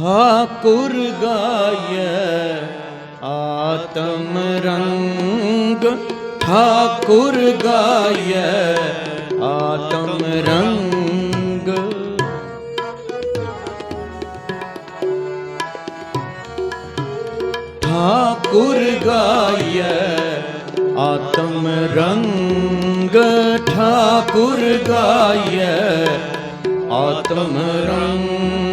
ਠਾਕੁਰ ਗਾਇੈ ਆਤਮ ਰੰਗ ਠਾਕੁਰ ਗਾਇੈ ਆਤਮ ਰੰਗ ਠਾਕੁਰ ਗਾਇੈ ਆਤਮ ਰੰਗ ਠਾਕੁਰ ਗਾਇੈ ਆਤਮ ਰੰਗ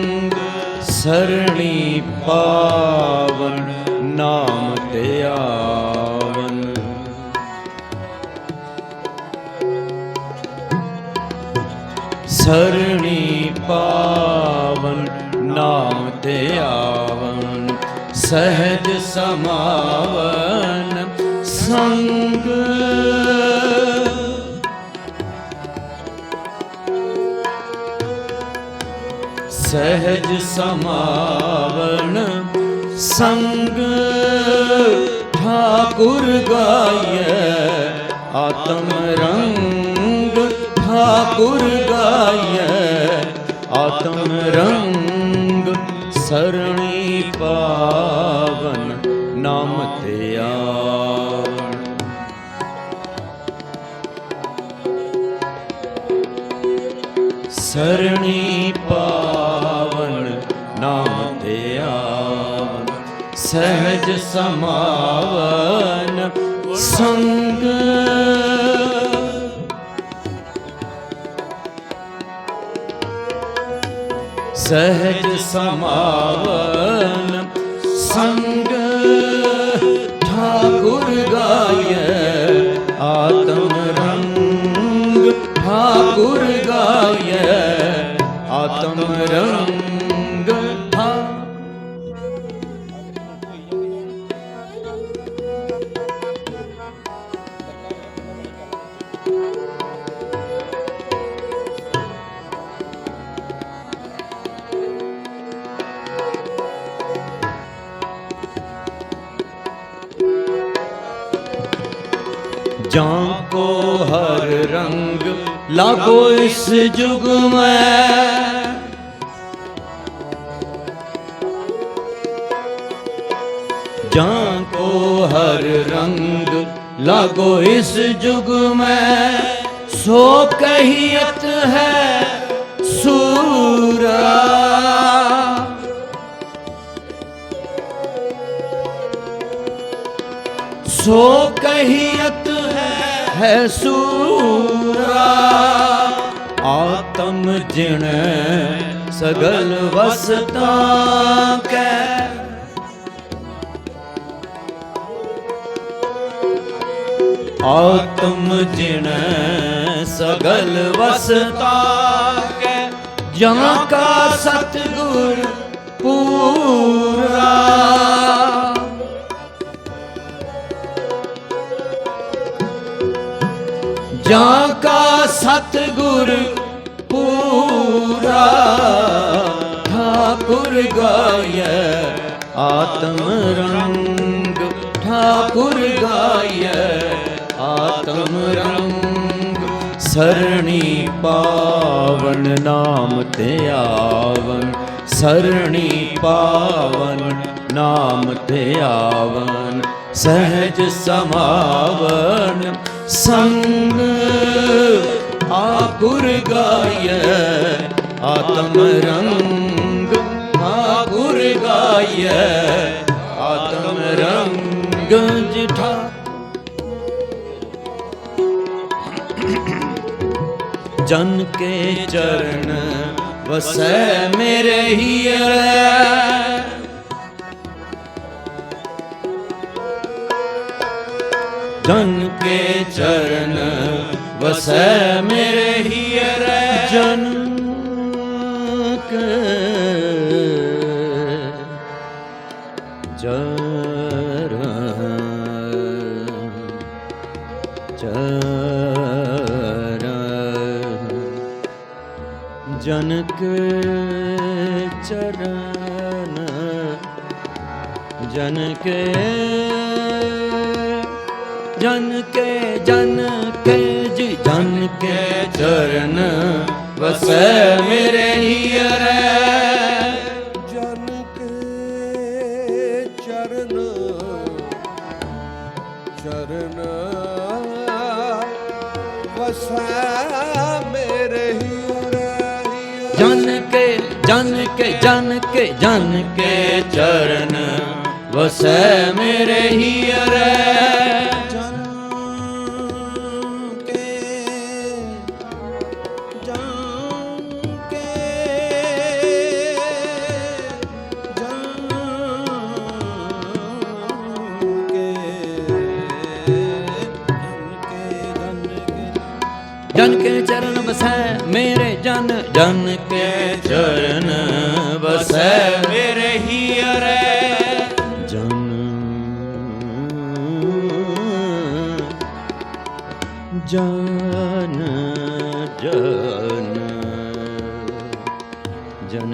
ਸਰਣੀ ਪਾਵਨ ਨਾਮ ਤੇ ਆਵਨ। ਸਰਣੀ ਪਾਵਨ ਨਾਮ ਤੇ ਆਵਨ। ਸਹਿਜ ਸਮਾਵਨ ਸੰਗ ਸਹਿਜ ਸਮਾਵਨ ਸੰਗ ਠਾਕੁਰ ਗਾਇੈ ਆਤਮ ਰੰਗ ਠਾਕੁਰ ਗਾਇੈ ਆਤਮ ਰੰਗ ਸਰਣੀ ਪਾਵਨ ਨਾਮ ਤੇ ਸਰਣੀ ਪਾਵਨ ਨਾਮ ਤੇ ਆਵਨ, ਸਹਿਜ ਸਮਾਵਨ, ਸੰਗ। ਸਹਿਜ ਸਮਾਵਨ, ਸੰਗ। ਠਾਕੁਰ ਗਾਇੈ ਆਤਮ ਰੰਗ, ਠਾਕੁਰ ਆਤਮ ਰੰਗ ਠਾ ਜਾਂ ਕੋ ਹਰ ਰੰਗ ਲਾਗੋ ਇਸ ਜੁਗ ਮੈਂ। ਜਾਂ ਕੋ ਹਰ ਰੰਗ ਲਾਗੋ ਇਸ ਜੁਗ ਮੈਂ। ਸੋ ਕਹੀਤ ਹੈ ਸੂਰਾ। ਸੋ ਹੈ ਸੂਰਾ। ਆਤਮ ਜਿਣ ਸਗਲ ਵਸਤਾ ਕੈ। ਆਤਮ ਜਿਣ ਸਗਲ ਵਸਤਾ ਕੈ। ਜਾਂ ਕਾ ਸਤਗੁਰ ਪੂਰਾ। ਜਾਂ ਕਾ ਸਤਗੁਰ ਪੂਰਾ ਠਾਕੁਰ ਗਾਇੈ ਆਤਮ ਰੰਗ ਠਾਕੁਰ ਗਾਇੈ ਆਤਮ ਰੰਗ ਸਰਣੀ ਪਾਵਨ ਨਾਮ ਤੇ ਆਵਨ, ਸਰਣੀ ਪਾਵਨ ਨਾਮ ਤੇ ਆਵਨ, ਸਹਿਜ ਸਮਾਵਨ ਸੰਗ ਆਕੁਰ ਗਾਇ ਆਤਮ ਰੰਗ ਆਕੁਰ ਗਾਇ ਆਤਮ ਰੰਗ ਜਿਠਾ। ਜਨ ਕੇ ਚਰਨ ਵਸੈ ਮੇਰੇ ਹੀਰੇ ਜਨ ਕੇ ਚਰਨ ਵਸੈ ਮੇਰੇ ਹੀਰੇ। ਜਨ ਕੇ ਚਰਨ ਚਰਨ ਜਨਕ ਚਰਨ ਜਨ ਕੇ ਜਨ ਕੇ ਜਨ ਕੇ ਜੀ ਜਨ ਕੇ ਚਰਨ ਵਸੈ ਮੇਰੇ ਹੀਰੇ। ਜਨ ਕੇ ਚਰਨ ਚਰਨ ਵਸੈ ਮੇਰੇ ਹੀਰੇ। ਜਨ ਕੇ ਜਨ ਕੇ ਜਨ ਕੇ ਜਨ ਕੇ ਚਰਨ ਵਸੈ ਮੇਰੇ ਹੀਰੇ। ਜਨ ਕੇ ਚਰਨ ਵਸੈ ਮੇਰੇ ਜਨ ਜਨ ਕੇ ਚਰਨ ਵਸੈ। ਮੇਰੇ ਹੀਰੇ ਜਨ ਜਨ ਜਨ ਜਨ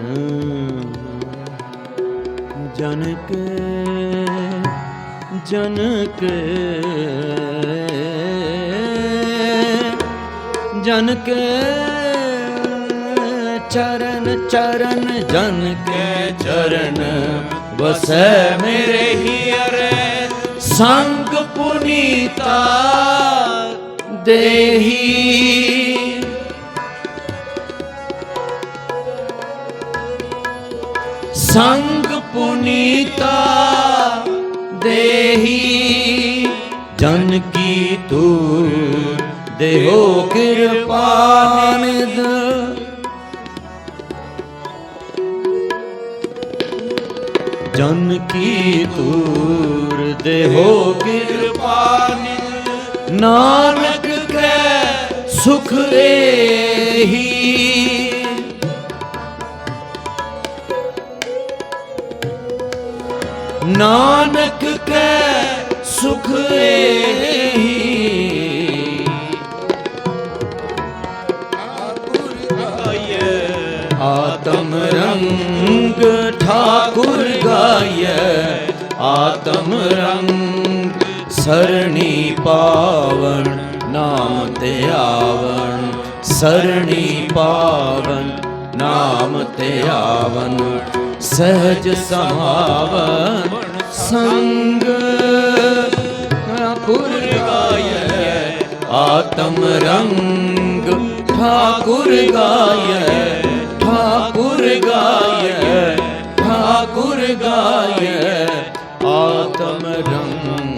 ਜਨ ਕੇ ਜਨ ਕੇ ਜਨ ਕੇ ਚਰਨ ਚਰਨ ਜਨ ਕੇ ਚਰਨ ਵਸੈ ਮੇਰੇ ਹੀਰੇ। ਸੰਗ ਪੁਨੀਤਾ ਦੇਹੀ। ਸੰਗ ਪੁਨੀਤਾ ਦੇਹੀ। ਜਨ ਕੀ ਤੂਰ ਦੇਹੋ ਕਿਰਪਾਨਿਦ ਜਨ ਕੀ ਤੂਰ ਦੇਹੋ ਕਿਰਪਾਨਿਦ ਨਾਨਕ ਕੈ ਸੁਖ ਏਹੀ। ਨਾਨਕ ਕੈ ਸੁਖ ਏਹੀ। ਠਾਕੁਰ ਗਾਇਐ ਆਤਮ ਰੰਗ ਸਰਣੀ ਪਾਵਨ ਨਾਮ ਤੇ ਆਵਨ ਸਰਣੀ ਪਾਵਨ ਨਾਮ ਤੇ ਆਵਨ ਸਹਿਜ ਸਮਾਵਨ ਸੰਗ ਠਾਕੁਰ ਗਾਇਐ ਆਤਮ ਰੰਗ ਠਾਕੁਰ ਗਾਇਐ ਠਾਕੁਰ ਗਾਇਐ ਠਾਕੁਰ ਗਾਇਐ ਆਤਮ ਰੰਗ